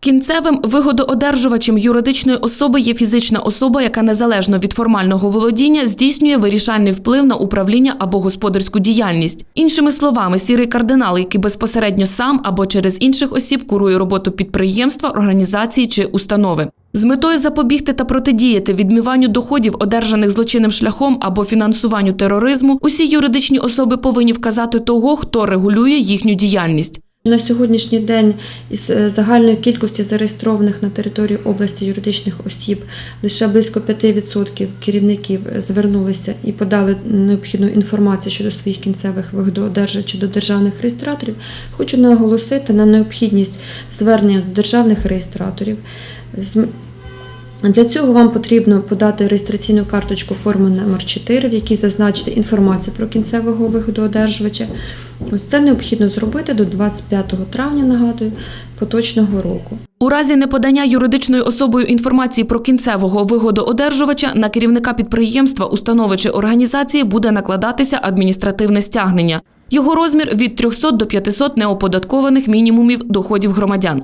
Кінцевим вигодоодержувачем юридичної особи є фізична особа, яка незалежно від формального володіння здійснює вирішальний вплив на управління або господарську діяльність. Іншими словами, сірий кардинал, який безпосередньо сам або через інших осіб курує роботу підприємства, організації чи установи. З метою запобігти та протидіяти відмиванню доходів, одержаних злочинним шляхом або фінансуванню тероризму, усі юридичні особи повинні вказати того, хто регулює їхню діяльність. На сьогоднішній день із е, загальної кількості зареєстрованих на території області юридичних осіб лише близько 5% керівників звернулися і подали необхідну інформацію щодо своїх кінцевих вигодоодержувачів до державних реєстраторів. Хочу наголосити на необхідність звернення до державних реєстраторів. Для цього вам потрібно подати реєстраційну карточку форми номер 4, в якій зазначити інформацію про кінцевого вигодоодержувача. Ось це необхідно зробити до 25 травня, нагадую, поточного року. У разі неподання юридичною особою інформації про кінцевого вигодоодержувача на керівника підприємства, установи чи організації буде накладатися адміністративне стягнення. Його розмір від 300 до 500 неоподаткованих мінімумів доходів громадян.